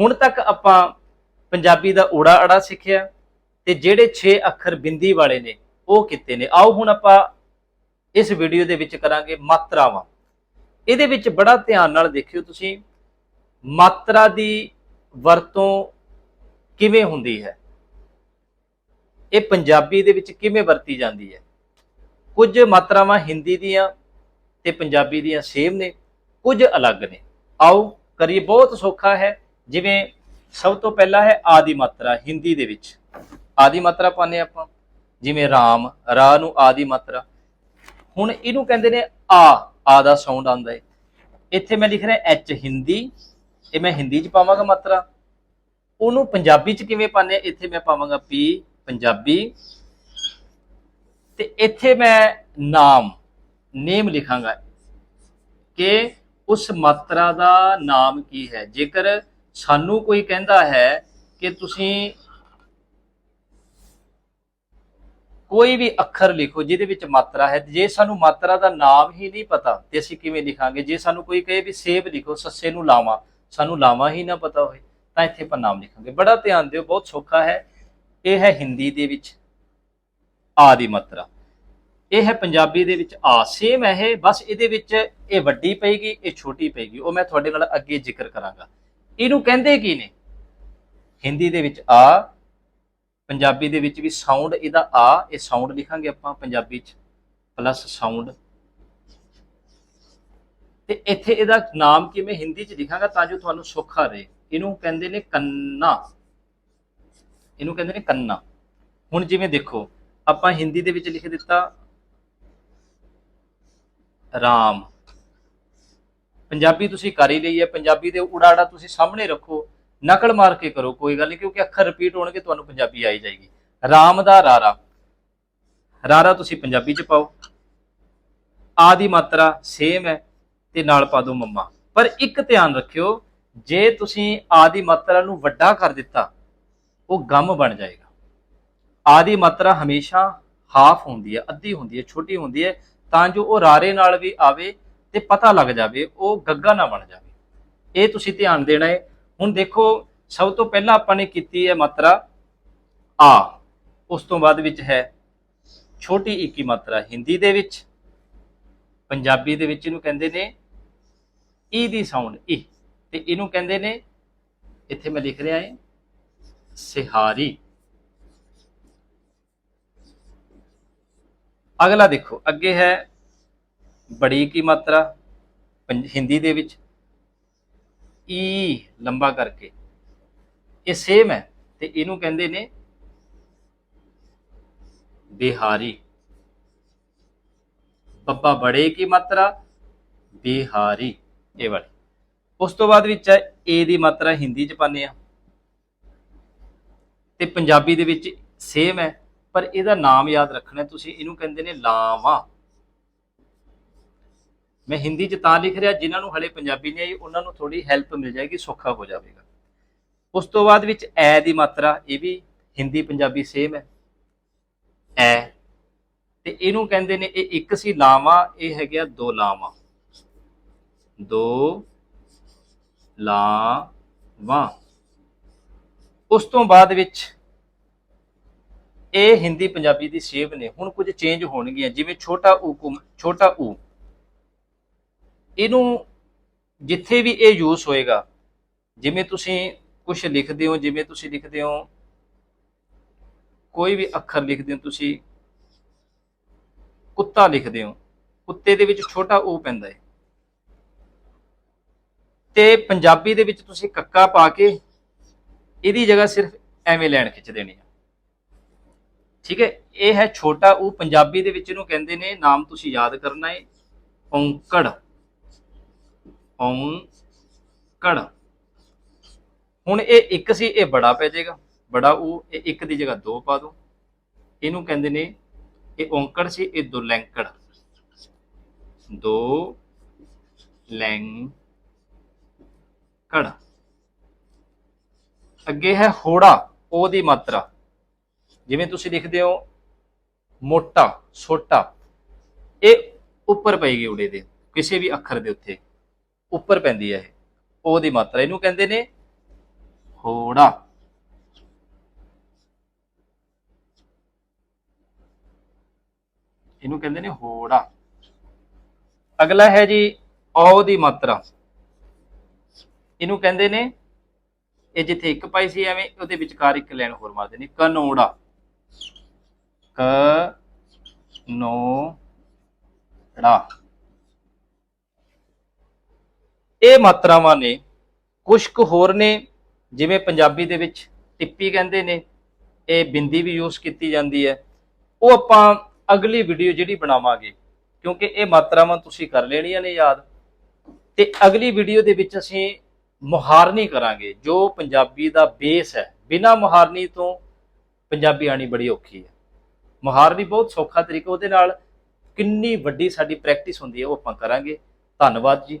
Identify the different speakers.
Speaker 1: ਹੁਣ ਤੱਕ ਆਪਾਂ ਪੰਜਾਬੀ ਦਾ ਊੜਾ ਅੜਾ ਸਿੱਖਿਆ ਤੇ ਜਿਹੜੇ 6 ਅੱਖਰ ਬਿੰਦੀ ਵਾਲੇ ਨੇ, ਉਹ ਕਿਤੇ ਨੇ। ਆਓ ਹੁਣ ਆਪਾਂ ਇਸ ਵੀਡੀਓ ਦੇ ਵਿੱਚ ਕਰਾਂਗੇ ਮਾਤਰਾਵਾਂ। ਇਹਦੇ ਵਿੱਚ ਬੜਾ ਧਿਆਨ ਨਾਲ ਦੇਖਿਓ ਤੁਸੀਂ, ਮਾਤਰਾ ਦੀ ਵਰਤੋਂ ਕਿਵੇਂ ਹੁੰਦੀ ਹੈ? ਇਹ ਪੰਜਾਬੀ ਦੇ ਵਿੱਚ ਕਿਵੇਂ ਵਰਤੀ ਜਾਂਦੀ ਹੈ? ਕੁਝ ਮਾਤਰਾਵਾਂ ਹਿੰਦੀ ਦੀਆਂ ਤੇ ਪੰਜਾਬੀ ਦੀਆਂ ਸੇਮ ਨੇ, ਕੁਝ ਅਲੱਗ ਨੇ। ਆਓ ਕਰੀਏ, ਬਹੁਤ ਸੌਖਾ ਹੈ। ਜਿਵੇਂ ਸਭ ਤੋਂ ਪਹਿਲਾਂ ਹੈ ਆਦੀ ਮਾਤਰਾ, ਹਿੰਦੀ ਦੇ ਵਿੱਚ। ਆਦੀ ਮਾਤਰਾ ਪਾਉਂਦੇ ਆਪਾਂ। ਜਿਵੇਂ ਰਾਮ, ਰਾ ਨੂੰ ਆਦੀ ਮਾਤਰਾ। ਹੁਣ ਇਹਨੂੰ ਕਹਿੰਦੇ ਨੇ ਆ ਆ ਦਾ ਸਾਊਂਡ ਆਉਂਦਾ ਹੈ। ਇੱਥੇ ਮੈਂ ਲਿਖ ਰਿਹਾ ਐਚ ਹਿੰਦੀ, ਇਹ ਮੈਂ ਹਿੰਦੀ ਚ ਪਾਵਾਂਗਾ ਮਾਤਰਾ। ਉਹਨੂੰ ਪੰਜਾਬੀ ਚ ਕਿਵੇਂ ਪਾਉਂਦੇ ਆ ਇੱਥੇ ਮੈਂ ਪਾਵਾਂਗਾ ਪੀ ਪੰਜਾਬੀ। ਤੇ ਇੱਥੇ ਮੈਂ ਨਾਮ, ਨੇਮ ਲਿਖਾਂਗਾ। ਕਿ ਉਸ ਮਾਤਰਾ ਦਾ ਨਾਮ ਕੀ ਹੈ? ਜੇਕਰ ਸਾਨੂੰ ਕੋਈ ਕਹਿੰਦਾ ਹੈ ਕਿ ਤੁਸੀਂ ਕੋਈ ਵੀ ਅੱਖਰ ਲਿਖੋ ਜਿਹਦੇ ਵਿੱਚ ਮਾਤਰਾ ਹੈ, ਜੇ ਸਾਨੂੰ ਮਾਤਰਾ ਦਾ ਨਾਮ ਹੀ ਨਹੀਂ ਪਤਾ ਤੇ ਅਸੀਂ ਕਿਵੇਂ ਲਿਖਾਂਗੇ? ਜੇ ਸਾਨੂੰ ਕੋਈ ਕਹੇ ਵੀ ਸੇਬ ਲਿਖੋ, ਸੱਸੇ ਨੂੰ ਲਾਵਾਂ, ਸਾਨੂੰ ਲਾਵਾਂ ਹੀ ਨਾ ਪਤਾ ਹੋਵੇ ਤਾਂ ਇੱਥੇ ਆਪਾਂ ਨਾਮ ਲਿਖਾਂਗੇ। ਬੜਾ ਧਿਆਨ ਦਿਓ, ਬਹੁਤ ਸੌਖਾ ਹੈ। ਇਹ ਹੈ ਹਿੰਦੀ ਦੇ ਵਿੱਚ ਆ ਦੀ ਮਾਤਰਾ। ਇਹ ਹੈ ਪੰਜਾਬੀ ਦੇ ਵਿੱਚ ਆ। ਸੇਮ ਹੈ ਇਹ, ਬਸ ਇਹਦੇ ਵਿੱਚ ਇਹ ਵੱਡੀ ਪਏਗੀ, ਇਹ ਛੋਟੀ ਪਏਗੀ। ਉਹ ਮੈਂ ਤੁਹਾਡੇ ਨਾਲ ਅੱਗੇ ਜ਼ਿਕਰ ਕਰਾਂਗਾ। ਇਹਨੂੰ ਕਹਿੰਦੇ ਕੀ ਨੇ? ਹਿੰਦੀ ਦੇ ਵਿੱਚ ਆ, ਪੰਜਾਬੀ ਦੇ ਵਿੱਚ ਵੀ ਸਾਊਂਡ ਇਹਦਾ ਆ, ਇਹ ਸਾਊਂਡ ਲਿਖਾਂਗੇ ਆਪਾਂ ਪੰਜਾਬੀ ਚ ਪਲੱਸ ਸਾਊਂਡ ਤੇ ਇੱਥੇ ਇਹਦਾ ਨਾਮ ਕਿਵੇਂ ਹਿੰਦੀ ਚ ਲਿਖਾਂਗਾ ਤਾਂ ਜੋ ਤੁਹਾਨੂੰ ਸੌਖਾ ਰਹੇ। ਇਹਨੂੰ ਕਹਿੰਦੇ ਨੇ ਕੰਨਾ। ਇਹਨੂੰ ਕਹਿੰਦੇ ਨੇ ਕੰਨਾ। ਹੁਣ ਜਿਵੇਂ ਦੇਖੋ, ਆਪਾਂ ਹਿੰਦੀ ਦੇ ਵਿੱਚ ਲਿਖ ਦਿੱਤਾ, ਰਾਮ। ਪੰਜਾਬੀ ਤੁਸੀਂ ਕਰ ਹੀ ਲਈ ਹੈ, ਪੰਜਾਬੀ ਦੇ ਉਡਾੜਾ ਤੁਸੀਂ ਸਾਹਮਣੇ ਰੱਖੋ, ਨਕਲ ਮਾਰ ਕੇ ਕਰੋ, ਕੋਈ ਗੱਲ ਨਹੀਂ, ਕਿਉਂਕਿ ਅੱਖਰ ਰਿਪੀਟ ਹੋਣਗੇ, ਤੁਹਾਨੂੰ ਪੰਜਾਬੀ ਆਈ ਜਾਏਗੀ। ਰਾਮ ਦਾ ਰਾਰਾ। ਰਾਰਾ ਤੁਸੀਂ ਪੰਜਾਬੀ ਚ ਪਾਓ। ਆ ਦੀ ਮਾਤਰਾ ਸੇਮ ਹੈ ਤੇ ਨਾਲ ਪਾ ਦਿਓ ਮੰਮਾ। ਪਰ ਇੱਕ ਧਿਆਨ ਰੱਖਿਓ, ਜੇ ਤੁਸੀਂ ਆ ਦੀ ਮਾਤਰਾ ਨੂੰ ਵੱਡਾ ਕਰ ਦਿੱਤਾ, ਉਹ ਗਮ ਬਣ ਜਾਏਗਾ। ਆ ਦੀ ਮਾਤਰਾ ਹਮੇਸ਼ਾ ਹਾਫ ਹੁੰਦੀ ਹੈ, ਅੱਧੀ ਹੁੰਦੀ ਹੈ, ਛੋਟੀ ਹੁੰਦੀ ਹੈ, ਤਾਂ ਜੋ ਉਹ ਰਾਰੇ ਨਾਲ ਵੀ ਆਵੇ ਤੇ ਪਤਾ ਲੱਗ ਜਾਵੇ, ਉਹ ਗੱਗਾ ਨਾ ਬਣ ਜਾਵੇ। ਇਹ ਤੁਸੀਂ ਧਿਆਨ ਦੇਣਾ ਹੈ। ਹੁਣ ਦੇਖੋ, ਸਭ ਤੋਂ ਪਹਿਲਾਂ ਆਪਾਂ ਨੇ ਕੀਤੀ ਹੈ ਮਾਤਰਾ ਆ। ਉਸ ਤੋਂ ਬਾਅਦ ਵਿੱਚ ਹੈ ਛੋਟੀ ਇੱਕੀ ਮਾਤਰਾ, ਹਿੰਦੀ ਦੇ ਵਿੱਚ। ਪੰਜਾਬੀ ਦੇ ਵਿੱਚ ਇਹਨੂੰ ਕਹਿੰਦੇ ਨੇ ਈ ਦੀ ਸਾਊਂਡ ਈ। ਤੇ ਇਹਨੂੰ ਕਹਿੰਦੇ ਨੇ, ਇੱਥੇ ਮੈਂ ਲਿਖ ਰਿਹਾ ਹੈ, ਸਿਹਾਰੀ। ਅਗਲਾ ਦੇਖੋ, ਅੱਗੇ ਹੈ ਬੜੀ ਕੀ ਮਾਤਰਾ ਪੰਜ- ਹਿੰਦੀ ਦੇ ਵਿੱਚ। ਈ ਲੰਬਾ ਕਰਕੇ। ਇਹ ਸੇਮ ਹੈ ਤੇ ਇਹਨੂੰ ਕਹਿੰਦੇ ਨੇ ਬਿਹਾਰੀ। ਬੱਬਾ ਬੜੇ ਕੀ ਮਾਤਰਾ? ਬਿਹਾਰੀ। ਇਹ ਵਾਲੀ। ਉਸ ਤੋਂ ਬਾਅਦ ਵਿੱਚ ਹੈ ਏ ਦੀ ਮਾਤਰਾ ਹਿੰਦੀ ਚ ਪਾਉਂਦੇ ਆ ਤੇ ਪੰਜਾਬੀ ਦੇ ਵਿੱਚ ਸੇਮ ਹੈ, ਪਰ ਇਹਦਾ ਨਾਮ ਯਾਦ ਰੱਖਣਾ ਤੁਸੀਂ ਇਹਨੂੰ ਕਹਿੰਦੇ ਨੇ ਲਾਵਾਂ। ਮੈਂ ਹਿੰਦੀ ਚ ਤਾਂ ਲਿਖ ਰਿਹਾ, ਜਿਨ੍ਹਾਂ ਨੂੰ ਹਲੇ ਪੰਜਾਬੀ ਨਹੀਂ ਆਈ, ਉਹਨਾਂ ਨੂੰ ਥੋੜੀ ਹੈਲਪ ਮਿਲ ਜਾਏਗੀ, ਸੌਖਾ ਹੋ ਜਾਵੇਗਾ। ਉਸ ਤੋਂ ਬਾਅਦ ਵਿੱਚ ਐ ਦੀ ਮਾਤਰਾ, ਇਹ ਵੀ ਹਿੰਦੀ ਪੰਜਾਬੀ ਸੇਮ ਹੈ। ਐ, ਤੇ ਇਹਨੂੰ ਕਹਿੰਦੇ ਨੇ, ਇਹ ਇੱਕ ਸੀ ਲਾਵਾਂ, ਇਹ ਹੈਗਾ ਦੋ ਲਾਵਾਂ। ਦੋ ਲਾਵਾਂ। ਉਸ ਤੋਂ ਬਾਅਦ ਵਿੱਚ ਇਹ ਹਿੰਦੀ ਪੰਜਾਬੀ ਦੀ ਸੇਵ ਨੇ। ਹੁਣ ਕੁਝ ਚੇਂਜ ਹੋਣਗੀਆਂ, ਜਿਵੇਂ ਛੋਟਾ ਊ ਕੁਮ- ਛੋਟਾ ਊ ਇਹਨੂੰ ਜਿੱਥੇ ਵੀ ਇਹ ਯੂਜ਼ ਹੋਏਗਾ, ਜਿਵੇਂ ਤੁਸੀਂ ਕੁਝ ਲਿਖਦੇ ਹੋ, ਜਿਵੇਂ ਤੁਸੀਂ ਲਿਖਦੇ ਹੋ, ਕੋਈ ਵੀ ਅੱਖਰ ਲਿਖਦੇ ਹੋ ਤੁਸੀਂ, ਕੁੱਤਾ ਲਿਖਦੇ ਹੋ, ਕੁੱਤੇ ਦੇ ਵਿੱਚ ਛੋਟਾ ਊ ਪੈਂਦਾ ਹੈ। ਤੇ ਪੰਜਾਬੀ ਦੇ ਵਿੱਚ ਤੁਸੀਂ ਕੱਕਾ ਪਾ ਕੇ ਇਹਦੀ ਜਗ੍ਹਾ ਸਿਰਫ ਐਵੇਂ ਲੈਣ ਖਿੱਚ ਦੇਣੀ ਹੈ ਠੀਕ ਹੈ, ਇਹ ਹੈ ਛੋਟਾ ਊ ਪੰਜਾਬੀ ਦੇ ਵਿੱਚ ਇਹਨੂੰ ਕਹਿੰਦੇ ਨੇ, ਨਾਮ ਤੁਸੀਂ ਯਾਦ ਕਰਨਾ ਹੈ, ਔਂਕੜ। ਔਂਕੜ ਹੁਣ ਇਹ ਇੱਕ ਸੀ, ਇਹ ਬੜਾ ਪੈ ਜਾਏਗਾ। ਬੜਾ ਉਹ ਇਹ ਇੱਕ ਦੀ ਜਗ੍ਹਾ ਦੋ ਪਾ ਦੋ। ਇਹਨੂੰ ਕਹਿੰਦੇ ਨੇ, ਇਹ ਔਂਕੜ ਸੀ, ਇਹ ਦੋ ਲੈਂਕੜ। ਦੋ ਲੈਂਕੜ। ਅੱਗੇ ਹੈ ਹੋੜਾ ਉਹ ਦੀ ਮਾਤਰਾ। ਜਿਵੇਂ ਤੁਸੀਂ ਲਿਖਦੇ ਹੋ, ਮੋਟਾ, ਛੋਟਾ। ਇਹ ਉੱਪਰ ਪਏਗੀ ਉੜੇ ਦੇ, ਕਿਸੇ ਵੀ ਅੱਖਰ ਦੇ ਉੱਤੇ। ਉੱਪਰ ਪੈਂਦੀ ਹੈ ਇਹ। ਉਹ ਦੀ ਮਾਤਰਾ ਇਹਨੂੰ ਕਹਿੰਦੇ ਨੇ ਹੋੜਾ। ਇਹਨੂੰ ਕਹਿੰਦੇ ਨੇ ਹੋੜਾ। ਅਗਲਾ ਹੈ ਜੀ ਔ ਦੀ ਮਾਤਰਾ। ਇਹਨੂੰ ਕਹਿੰਦੇ ਨੇ, ਇਹ ਜਿੱਥੇ ਇੱਕ ਪਾਈ ਸੀ ਐਵੇਂ, ਉਹਦੇ ਵਿਚਕਾਰ ਇੱਕ ਲਾਈਨ ਹੋਰ ਮਾਰ ਦੇਣੀ ਕਨੋੜਾ। ਕ ਨੋ ੜਾ ਇਹ ਮਾਤਰਾਵਾਂ ਨੇ ਕੁਝ ਕੁ ਹੋਰ ਨੇ, ਜਿਵੇਂ ਪੰਜਾਬੀ ਦੇ ਵਿੱਚ ਟਿੱਪੀ ਕਹਿੰਦੇ ਨੇ, ਇਹ ਬਿੰਦੀ ਵੀ ਯੂਜ਼ ਕੀਤੀ ਜਾਂਦੀ ਹੈ। ਉਹ ਆਪਾਂ ਅਗਲੀ ਵੀਡੀਓ ਜਿਹੜੀ ਬਣਾਵਾਂਗੇ, ਕਿਉਂਕਿ ਇਹ ਮਾਤਰਾਵਾਂ ਤੁਸੀਂ ਕਰ ਲੈਣੀਆਂ ਨੇ ਯਾਦ। ਤੇ ਅਗਲੀ ਵੀਡੀਓ ਦੇ ਵਿੱਚ ਅਸੀਂ ਮੁਹਾਰਨੀ ਕਰਾਂਗੇ, ਜੋ ਪੰਜਾਬੀ ਦਾ ਬੇਸ ਹੈ। ਬਿਨਾ ਮੁਹਾਰਨੀ ਤੋਂ ਪੰਜਾਬੀ ਆਣੀ ਬੜੀ ਔਖੀ ਹੈ। ਮੁਹਾਰਨੀ ਬਹੁਤ ਸੌਖਾ ਤਰੀਕਾ, ਉਹਦੇ ਨਾਲ ਕਿੰਨੀ ਵੱਡੀ ਸਾਡੀ ਪ੍ਰੈਕਟਿਸ ਹੁੰਦੀ ਹੈ, ਉਹ ਆਪਾਂ ਕਰਾਂਗੇ। ਧੰਨਵਾਦ ਜੀ।